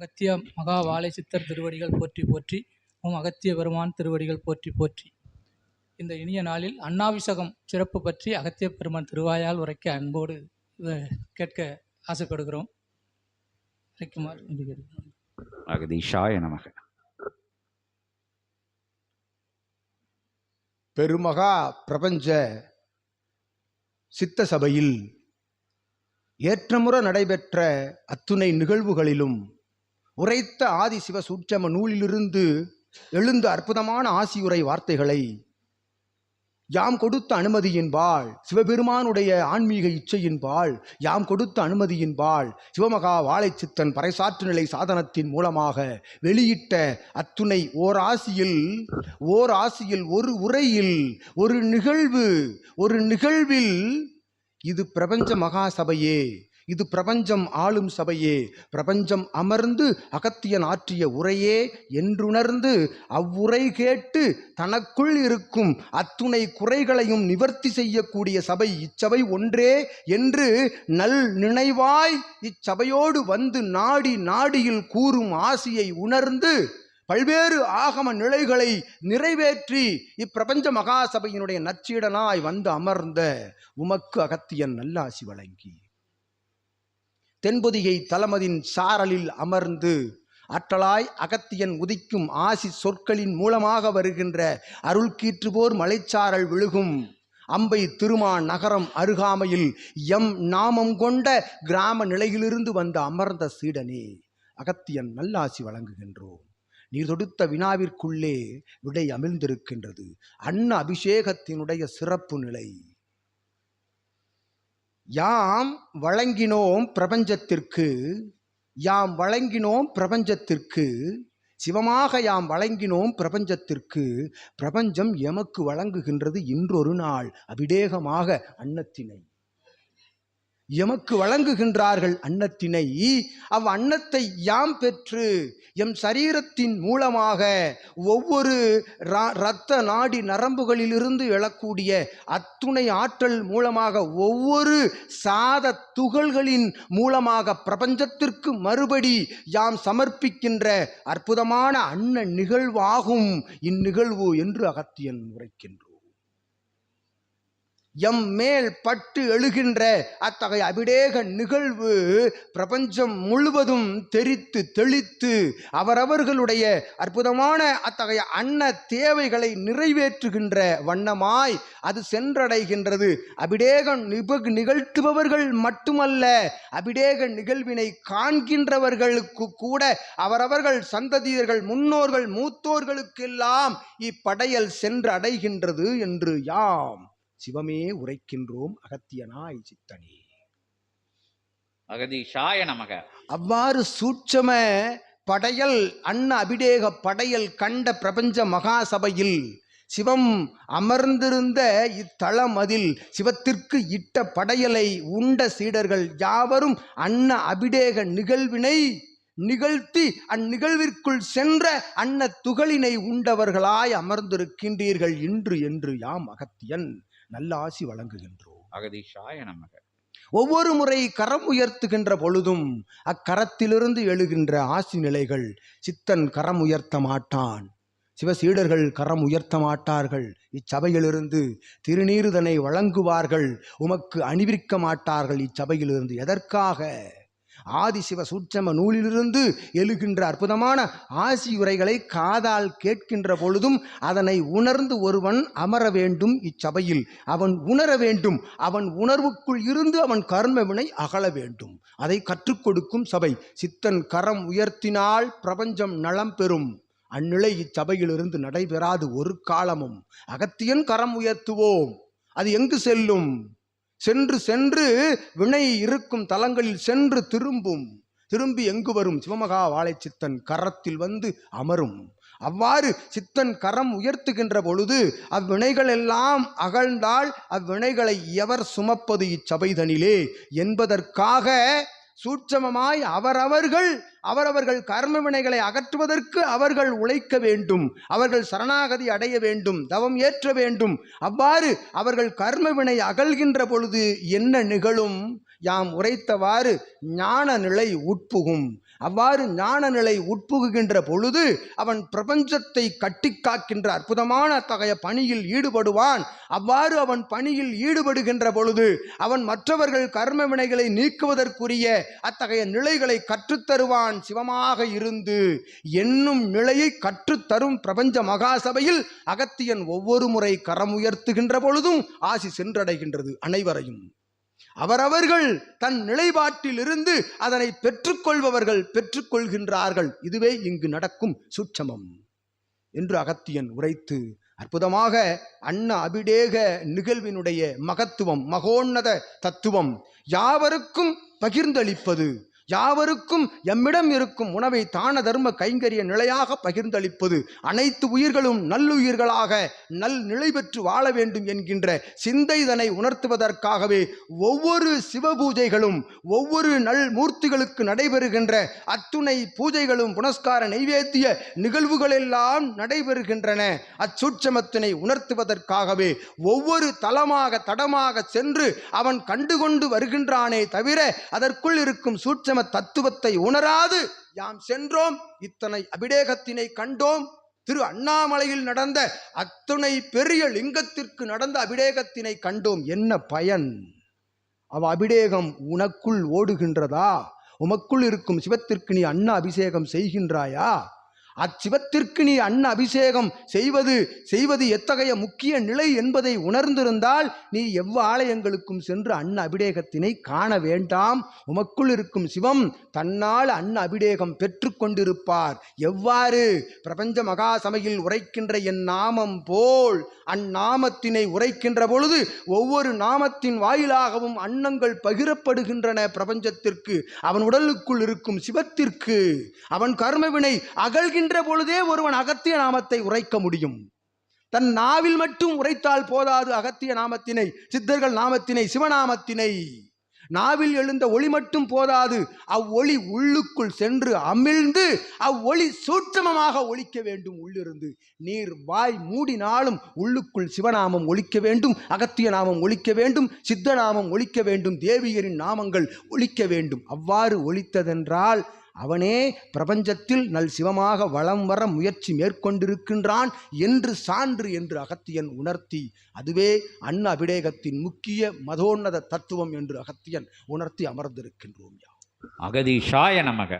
அகத்திய மகா வாழை சித்தர் திருவடிகள் போற்றி போற்றி ஓம் அகத்திய பெருமான் திருவடிகள் போற்றி போற்றி. இந்த இனிய நாளில் அன்னாபிஷகம் சிறப்பு பற்றி அகத்திய பெருமான் திருவாயால் உரைக்க அன்போடு கேட்க ஆசைப்படுகிறோம். வேண்டுகிறேன். அகதீஷாய நமக. பெருமகா பிரபஞ்ச சித்த சபையில் ஏற்றமுற நடைபெற்ற அத்துணை நிகழ்வுகளிலும் உரைத்த ஆதிசிவ சூட்சம நூலிலிருந்து எழுந்த அற்புதமான ஆசியுரை வார்த்தைகளை யாம் கொடுத்த அனுமதியின்பால் சிவபெருமானுடைய ஆன்மீக இச்சையின்பால் யாம் கொடுத்த அனுமதியின்பால் சிவமகா வாழைச்சித்தன் பறைசாற்று நிலை சாதனத்தின் மூலமாக வெளியிட்ட அத்துணை ஓர் ஆசியில் ஓர் ஆசியில் ஒரு உரையில் ஒரு நிகழ்வு ஒரு நிகழ்வில் இது பிரபஞ்ச மகா சபையே இது பிரபஞ்சம் ஆளும் சபையே. பிரபஞ்சம் அமர்ந்து அகத்தியன் ஆற்றிய உரையே என்றுணர்ந்து அவ்வுரை கேட்டு தனக்குள் இருக்கும் அத்துணை குறைகளையும் நிவர்த்தி செய்யக்கூடிய சபை இச்சபை ஒன்றே என்று நல் நினைவாய் இச்சபையோடு வந்து நாடி நாடியில் கூறும் ஆசியை உணர்ந்து பல்வேறு ஆகம நிலைகளை நிறைவேற்றி இப்பிரபஞ்ச மகாசபையினுடைய நற்சீடனாய் வந்து அமர்ந்த உமக்கு அகத்தியன் நல்லாசி வழங்கி. தென்பொதிகை தலமதின் சாரலில் அமர்ந்து அற்றலாய் அகத்தியன் உதிக்கும் ஆசி சொற்களின் மூலமாக வருகின்ற அருள் கீற்றுபோர் மலைச்சாரல் விழுகும். அம்பை திருமா நகரம் அருகாமையில் எம் நாமம் கொண்ட கிராம நிலையிலிருந்து வந்து அமர்ந்த சீடனே அகத்தியன் நல்லாசி வழங்குகின்றோம். நீர் தொடுத்த வினாவிற்குள்ளே விடை அமிழ்ந்திருக்கின்றது. அன்ன அபிஷேகத்தினுடைய சிறப்பு நிலை. யாம் வழங்கினோம் பிரபஞ்சத்திற்கு யாம் வழங்கினோம் பிரபஞ்சத்திற்கு சிவமாக யாம் வழங்கினோம் பிரபஞ்சத்திற்கு பிரபஞ்சம் எமக்கு வழங்குகின்றது இன்றொரு நாள் அபிடேகமாக அன்னத்தினை. எமக்கு வழங்குகின்றார்கள் அன்னத்தினை. அவ் அன்னத்தை யாம் பெற்று எம் சரீரத்தின் மூலமாக ஒவ்வொரு இரத்த நாடி நரம்புகளிலிருந்து எழக்கூடிய அத்துணை ஆற்றல் மூலமாக ஒவ்வொரு சாத துகள்களின் மூலமாக பிரபஞ்சத்திற்கு மறுபடி யாம் சமர்ப்பிக்கின்ற அற்புதமான அன்ன நிகழ்வாகும். இந்நிகழ்வு என்று அகத்தியன் உரைக்கின்றோம். எம் மேல் பட்டு எழுகின்ற அத்தகைய அபிடேக நிகழ்வு பிரபஞ்சம் முழுவதும் தெரித்து தெளித்து அவரவர்களுடைய அற்புதமான அத்தகைய அன்ன தேவைகளை நிறைவேற்றுகின்ற வண்ணமாய் அது சென்றடைகின்றது. அபிடேக நிப நிகழ்த்துபவர்கள் மட்டுமல்ல அபிடேக நிகழ்வினை காண்கின்றவர்களுக்கு கூட அவரவர்கள் சந்ததியர்கள் முன்னோர்கள் மூத்தோர்களுக்கெல்லாம் இப்படையல் சென்று அடைகின்றது என்று யாம் சிவமே உரைக்கின்றோம் அகத்தியனாய் சித்தனே. அகதீஷாய நமக. அவ்வாறு சூட்சம படையல் அன்ன அபிடேக படையல் கண்ட பிரபஞ்ச மகாசபையில் சிவம் அமர்ந்திருந்த இத்தளம் அதில் சிவத்திற்கு இட்ட படையலை உண்ட சீடர்கள் யாவரும் அன்ன அபிடேக நிகழ்வினை நிகழ்த்தி அந்நிகழ்விற்குள் சென்ற அன்ன துகளினை உண்டவர்களாய் அமர்ந்திருக்கின்றீர்கள் இன்று என்று யாம் அகத்தியன். நல்ல ஆசி வழங்குகின்றோம். அகதீஷாய நமக. ஒவ்வொரு முறை கரம் உயர்த்துகின்ற பொழுதும் அக்கரத்திலிருந்து எழுகின்ற ஆசி நிலைகள் சித்தன் கரம் உயர்த்த மாட்டான். சிவசீடர்கள் கரம் உயர்த்த மாட்டார்கள். இச்சபையிலிருந்து திருநீறுதனை வழங்குவார்கள். உமக்கு அணிவிக்க மாட்டார்கள் இச்சபையிலிருந்து. எதற்காக? ஆதிசிவ சூட்சம நூலிலிருந்து எழுகின்ற அற்புதமான ஆசியுரைகளை காதால் கேட்கின்ற பொழுதும் அதனை உணர்ந்து ஒருவன் அமர வேண்டும் இச்சபையில். அவன் உணர வேண்டும். அவன் உணர்வுக்குள் இருந்து அவன் கர்மவினை அகல வேண்டும். அதை கற்றுக் கொடுக்கும் சபை சித்தன் கரம் உயர்த்தினால் பிரபஞ்சம் நலம் பெறும். அந்நிலை இச்சபையிலிருந்து நடைபெறாது ஒரு காலமும். அகத்தியன் கரம் உயர்த்துவோம். அது எங்கு செல்லும்? சென்று சென்று வினை இருக்கும் தலங்களில் சென்று திரும்பும். திரும்பி எங்கு வரும்? சிவமகா வாழைச்சித்தன் கரத்தில் வந்து அமரும். அவ்வாறு சித்தன் கரம் உயர்த்துகின்ற பொழுது அவ்வினைகள் எல்லாம் அகழ்ந்தால் அவ்வினைகளை எவர் சுமப்பது இச்சபைதனிலே? என்பதற்காக சூட்சமமாய் அவரவர்கள் அவரவர்கள் கர்ம வினைகளை அகற்றுவதற்கு அவர்கள் உழைக்க வேண்டும். அவர்கள் சரணாகதி அடைய வேண்டும் தவம் ஏற்ற வேண்டும். அவ்வாறு அவர்கள் கர்ம வினை அகல்கின்ற பொழுது என்ன நிகழும்? யாம் உரைத்தவாறு ஞான நிலை உட்புகும். அவ்வாறு ஞான நிலை உட்புகுகின்ற பொழுது அவன் பிரபஞ்சத்தை கட்டி காக்கின்ற அற்புதமான அத்தகைய பணியில் ஈடுபடுவான். அவ்வாறு அவன் பணியில் ஈடுபடுகின்ற பொழுது அவன் மற்றவர்கள் கர்ம வினைகளை நீக்குவதற்குரிய அத்தகைய நிலைகளை கற்றுத்தருவான் சிவமாக இருந்து. என்னும் நிலையை கற்றுத்தரும் பிரபஞ்ச மகாசபையில் அகத்தியன் ஒவ்வொரு முறை கரம் உயர்த்துகின்ற பொழுதும் ஆசி சென்றடைகின்றது அனைவரையும். அவரவர்கள் தன் நிலைப்பாட்டிலிருந்து அதனை பெற்றுக்கொள்பவர்கள் பெற்றுக்கொள்கின்றார்கள். இதுவே இங்கு நடக்கும் சூட்சமம். என்று அகத்தியன் உரைத்து அற்புதமாக அன்ன அபிடேக நிகழ்வினுடைய மகத்துவம் மகோன்னத தத்துவம் யாவருக்கும் பகிர்ந்தளிப்பது யாவருக்கும் எம்மிடம் இருக்கும் உணவை தான தர்ம கைங்கரிய நிலையாக பகிர்ந்தளிப்பது அனைத்து உயிர்களும் நல்லுயிர்களாக நல் நிலை பெற்று வாழ வேண்டும் என்கின்ற சிந்தைதனை உணர்த்துவதற்காகவே ஒவ்வொரு சிவ பூஜைகளும் ஒவ்வொரு நல் மூர்த்திகளுக்கு நடைபெறுகின்ற அத்துணை பூஜைகளும் புனஸ்கார நைவேத்திய நிகழ்வுகளெல்லாம் நடைபெறுகின்றன. அச்சூட்சமத்தினை உணர்த்துவதற்காகவே ஒவ்வொரு தளமாக தடமாக சென்று அவன் கண்டுகொண்டு வருகின்றானே தவிர அதற்குள் இருக்கும் சூட்சம தத்துவத்தை உணராது. யாம் சென்றோம் இத்தனை அபிடேகத்தினை கண்டோம். திரு அண்ணாமலையில் நடந்த அத்துணை பெரிய லிங்கத்திற்கு நடந்த அபிடேகத்தினை கண்டோம். என்ன பயன்? அவ அபிடேகம் உனக்குள் ஓடுகின்றதா? உமக்குள் இருக்கும் சிவத்திற்கு நீ அண்ணா அபிஷேகம் செய்கின்றாயா? அச்சிவத்திற்கு நீ அன்ன அபிஷேகம் செய்வது செய்வது எத்தகைய முக்கிய நிலை என்பதை உணர்ந்திருந்தால் நீ எவ்வாலயங்களுக்கும் சென்று அன்ன அபிடேகத்தினை காண வேண்டாம். உமக்குள் இருக்கும் சிவம் தன்னால் அன்ன அபிடேகம் பெற்று கொண்டிருப்பார். எவ்வாறு? பிரபஞ்ச மகாசமையில் உரைக்கின்ற என் நாமம் போல் அந்நாமத்தினை உரைக்கின்ற பொழுது ஒவ்வொரு நாமத்தின் வாயிலாகவும் அன்னங்கள் பகிரப்படுகின்றன பிரபஞ்சத்திற்கு. அவன் உடலுக்குள் இருக்கும் சிவத்திற்கு. அவன் கர்மவினை அகழ்கின்ற பொழுதே ஒருவன் அகத்திய நாமத்தை உரைக்க முடியும். தன் நாவில் மட்டும் உரைத்தால் போதாது அகத்திய நாமத்தினை சித்தர்கள் நாமத்தினை சிவநாமத்தினை. நாவில் எழுந்த ஒளி மட்டும் போதாது அவ்வொளி உள்ளுக்குள் சென்று அமிழ்ந்து அவ்வொளி சூட்சமமாக ஒழிக்க வேண்டும் உள்ளிருந்து. நீர் வாய் மூடினாலும் உள்ளுக்குள் சிவநாமம் ஒழிக்க வேண்டும் அகத்திய நாமம் ஒலிக்க வேண்டும் சித்த நாமம் ஒலிக்க வேண்டும் தேவியரின் நாமங்கள் ஒலிக்க வேண்டும். அவ்வாறு ஒலித்ததென்றால் அவனே பிரபஞ்சத்தில் நல் சிவமாக வலம் வர முயற்சி மேற்கொண்டிருக்கின்றான் என்று சான்று என்று அகத்தியன் உணர்த்தி அதுவே அன்ன அபிடேகத்தின் முக்கிய மதோன்னத தத்துவம் என்று அகத்தியன் உணர்த்தி அமர்ந்திருக்கின்றோம் யா அகதீஷாய நமக.